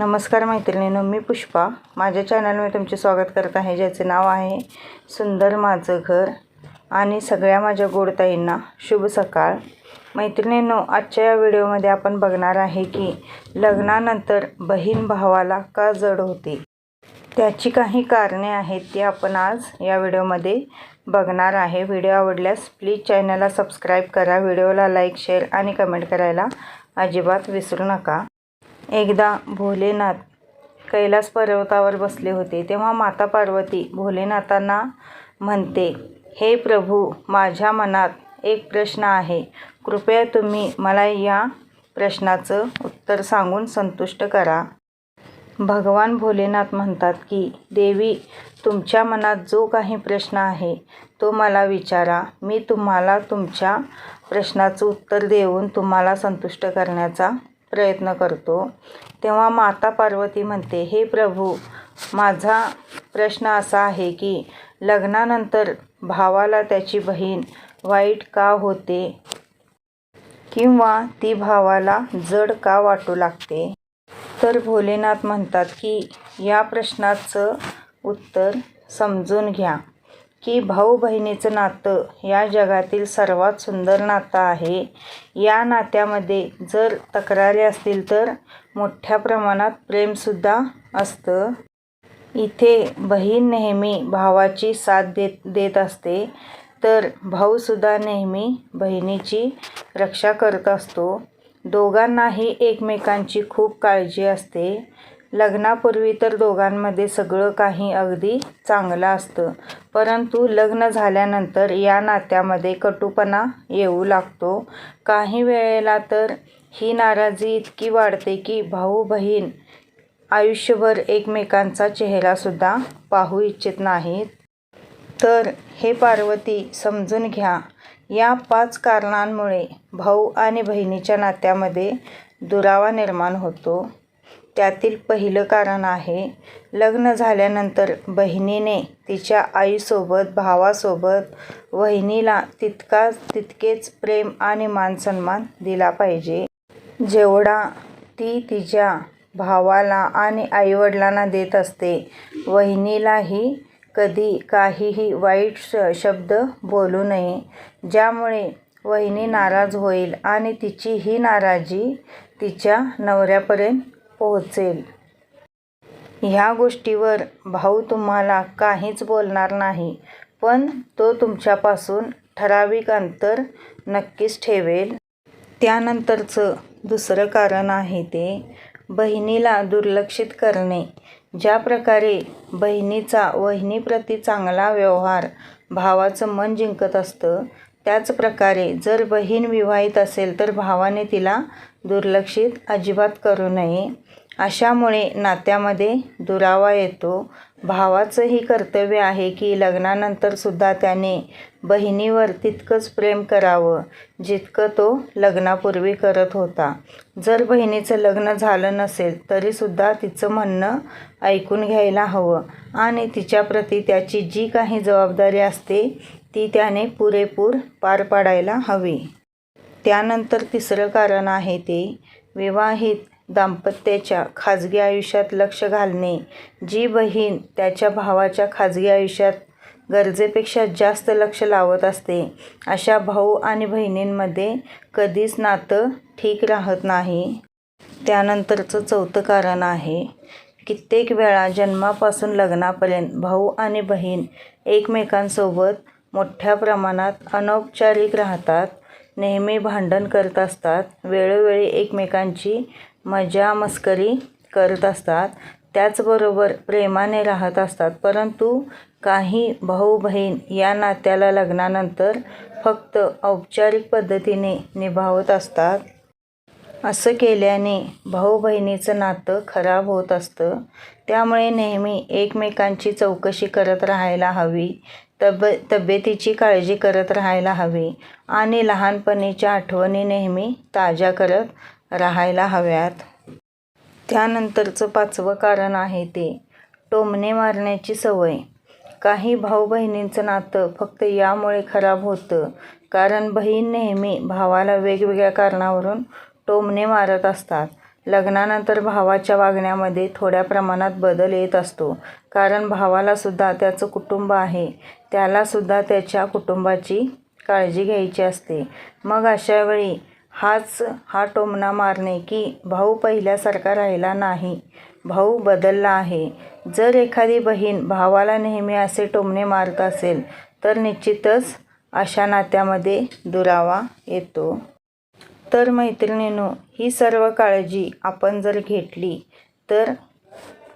नमस्कार मैत्रिणीनो मी पुष्पा. माझ्या चॅनलमध्ये तुमचे स्वागत करत आहे ज्याचे नाव आहे सुंदर माझं घर आणि सगळ्या माझ्या गोडताईंना शुभ सकाळ. मैत्रिणींनो आजच्या या व्हिडिओमध्ये आपण बघणार आहे की लग्नानंतर बहीण भावाला का जड होते? त्याची काही कारणे आहेत ती आपण आज या व्हिडिओमध्ये बघणार आहे. व्हिडिओ आवडल्यास प्लीज चॅनलला सबस्क्राईब करा. व्हिडिओला लाईक शेअर आणि कमेंट करायला अजिबात विसरू नका. एकदा भोलेनाथ कैलास पर्वतावर बसले होते तेव्हा माता पार्वती भोलेनाथांना म्हणते हे प्रभू माझ्या मनात एक प्रश्न आहे. कृपया तुम्ही मला या प्रश्नाचं उत्तर सांगून संतुष्ट करा. भगवान भोलेनाथ म्हणतात की देवी तुमच्या मनात जो काही प्रश्न आहे तो मला विचारा. मी तुम्हाला तुमच्या प्रश्नाचं उत्तर देऊन तुम्हाला संतुष्ट करण्याचा प्रयत्न करतो. तेव्हा माता पार्वती म्हणते हे प्रभू माझा प्रश्न असा आहे की लग्नानंतर भावाला त्याची बहीण वाईट का होते? किंवा ती भावाला जड का वाटू लागते? तर भोलेनाथ म्हणतात की या प्रश्नाचं उत्तर समजून घ्या. की भाऊ बहिणीचं नातं या जगातील सर्वात सुंदर नातं आहे. या नात्यामध्ये जर तक्रारी असतील तर मोठ्या प्रमाणात प्रेमसुद्धा असतं. इथे बहीण नेहमी भावाची साथ देत देत असते. तर भाऊसुद्धा नेहमी बहिणीची रक्षा करत असतो. दोघांनाही एकमेकांची खूप काळजी असते. लग्नापूर्वी तर दोघांमध्ये सगळं काही अगदी चांगलं असतं. परंतु लग्न झाल्यानंतर या नात्यामध्ये कटुपणा येऊ लागतो. काही वेळेला तर ही नाराजी इतकी वाढते की भाऊ बहीण आयुष्यभर एकमेकांचा चेहरासुद्धा पाहू इच्छित नाहीत. तर हे पार्वती समजून घ्या. या पाच कारणांमुळे भाऊ आणि बहिणीच्या नात्यामध्ये दुरावा निर्माण होतो. त्यातील पहिलं कारण आहे लग्न झाल्यानंतर बहिणीने तिच्या आईसोबत भावासोबत वहिनीला तितकाच तितकेच प्रेम आणि मानसन्मान दिला पाहिजे. जेवढा ती तिच्या भावाला आणि आईवडिलांना देत असते वहिनीलाही कधी काहीही वाईट श शब्द बोलू नये ज्यामुळे वहिनी नाराज होईल आणि तिची ही नाराजी तिच्या नवऱ्यापर्यंत पोहोचेल. ह्या गोष्टीवर भाऊ तुम्हाला काहीच बोलणार नाही पण तो तुमच्यापासून ठराविक अंतर नक्कीच ठेवेल. त्यानंतरचं दुसरं कारण आहे ते बहिणीला दुर्लक्षित करणे. ज्या प्रकारे बहिणीचा वहिनीप्रती चांगला व्यवहार भावाचं मन जिंकत असतं त्याच प्रकारे जर बहीण विवाहित असेल तर भावाने तिला दुर्लक्षित अजिबात करू नये. अशामुळे नात्यामध्ये दुरावा येतो. भावाचंही कर्तव्य आहे की लग्नानंतरसुद्धा त्याने बहिणीवर तितकंच प्रेम करावं जितकं तो लग्नापूर्वी करत होता. जर बहिणीचं लग्न झालं नसेल तरीसुद्धा तिचं म्हणणं ऐकून घ्यायला हवं आणि तिच्याप्रती त्याची जी काही जबाबदारी असते ती त्याने पुरेपूर पार पाडायला हवी. त्यानंतर तिसरं कारण आहे ते विवाहित दाम्पत्याच्या खाजगी आयुष्यात लक्ष घालणे. जी बहीण त्याच्या भावाच्या खाजगी आयुष्यात गरजेपेक्षा जास्त लक्ष लावत असते अशा भाऊ आणि बहिणींमध्ये कधीच नातं ठीक राहत नाही. त्यानंतरचं चौथं कारण आहे कित्येक वेळा जन्मापासून लग्नापर्यंत भाऊ आणि बहीण एकमेकांसोबत मोठ्या प्रमाणात अनौपचारिक राहतात नेहमी भांडण करत असतात वेळोवेळी एकमेकांची मजा मस्करी करत असतात त्याचबरोबर प्रेमाने राहत असतात. परंतु काही भाऊ बहीण या नात्याला लग्नानंतर फक्त औपचारिक पद्धतीने निभावत असतात. असं केल्याने भाऊ बहिणीचं नातं खराब होत असतं. त्यामुळे नेहमी एकमेकांची चौकशी करत राहायला हवी. तब तब्येतीची काळजी करत राहायला हवी आणि लहानपणीच्या आठवणी नेहमी ताज्या करत राहायला हव्यात. त्यानंतरचं पाचवं कारण आहे ते टोमणे मारण्याची सवय. काही भाऊ बहिणींचं नातं फक्त यामुळे खराब होतं कारण बहीण नेहमी भावाला वेगवेगळ्या कारणावरून टोमणे मारत असतात. लग्नानंतर भावाच्या वागण्यामध्ये थोड्या प्रमाणात बदल येत असतो. कारण भावालासुद्धा त्याचं कुटुंब आहे. त्यालासुद्धा त्याच्या कुटुंबाची काळजी घ्यायची असते. मग अशा वेळी हाच हा टोमणा मारणे की भाऊ पहिल्यासारखा राहिला नाही. भाऊ बदलला आहे. जर एखादी बहीण भावाला नेहमी असे टोमणे मारत असेल तर निश्चितच अशा नात्यामध्ये दुरावा येतो. तर मैत्रिणीनो ही सर्व काळजी आपण जर घेतली तर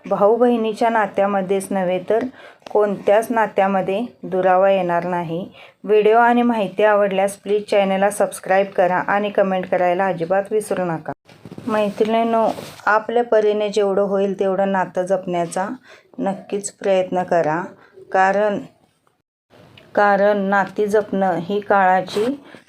भाऊ बहिणीच्या नात्यामध्येच नव्हे तर कोणत्याच नात्यामध्ये दुरावा येणार नाही. व्हिडिओ आणि माहिती आवडल्यास प्लीज चॅनलला सबस्क्राईब करा आणि कमेंट करायला अजिबात विसरू नका. मैत्रिणीनो आपल्या परीने जेवढं होईल तेवढं नातं जपण्याचा नक्कीच प्रयत्न करा. कारण कारण नाती जपणं ही काळाची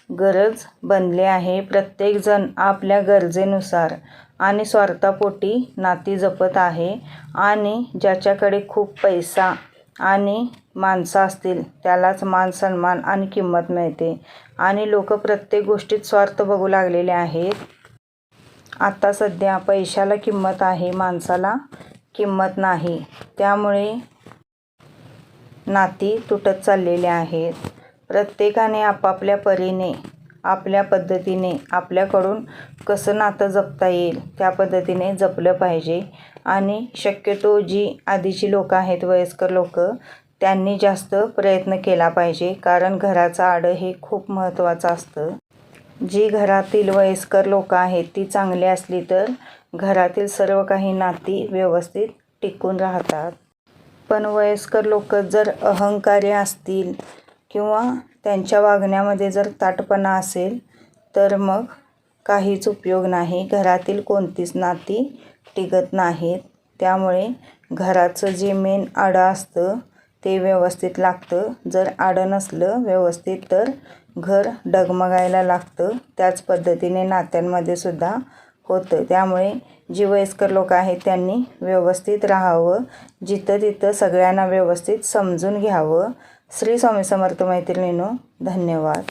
गरज बनली आहे. प्रत्येकजण आपल्या गरजेनुसार आणि स्वार्थापोटी नाती जपत आहे आणि ज्याच्याकडे खूप पैसा आणि माणसं असतील त्यालाच मान सन्मान आणि किंमत मिळते. आणि लोक प्रत्येक गोष्टीत स्वार्थ बघू लागलेले आहेत. आता सध्या पैशाला किंमत आहे माणसाला किंमत नाही. त्यामुळे नाती तुटत चाललेली आहेत. प्रत्येकाने आपापल्या परीने आपल्या पद्धतीने आपल्याकडून कसं नातं जपता येईल त्या पद्धतीने जपलं पाहिजे. आणि शक्यतो जी आधीची लोकं आहेत वयस्कर लोक त्यांनी जास्त प्रयत्न केला पाहिजे. कारण घराचं आडं हे खूप महत्त्वाचं असतं. जी घरातील वयस्कर लोकं आहेत ती चांगली असली तर घरातील सर्व काही नाती व्यवस्थित टिकून राहतात. पण वयस्कर लोक जर अहंकारी असतील किंवा त्यांच्या वागण्यामध्ये जर ताटपणा असेल तर मग काहीच उपयोग नाही. घरातील कोणतीच नाती टिकत नाहीत. त्यामुळे घराचं जे मेन आडं असतं ते व्यवस्थित लागतं. जर आडं नसलं व्यवस्थित तर घर डगमगायला लागतं. त्याच पद्धतीने नात्यांमध्ये सुद्धा होतं. त्यामुळे जी वयस्कर लोक आहेत त्यांनी व्यवस्थित राहावं. जिथं तिथं सगळ्यांना व्यवस्थित समजून घ्यावं. श्री स्वामी समर्थ मैत्रिणीनो धन्यवाद.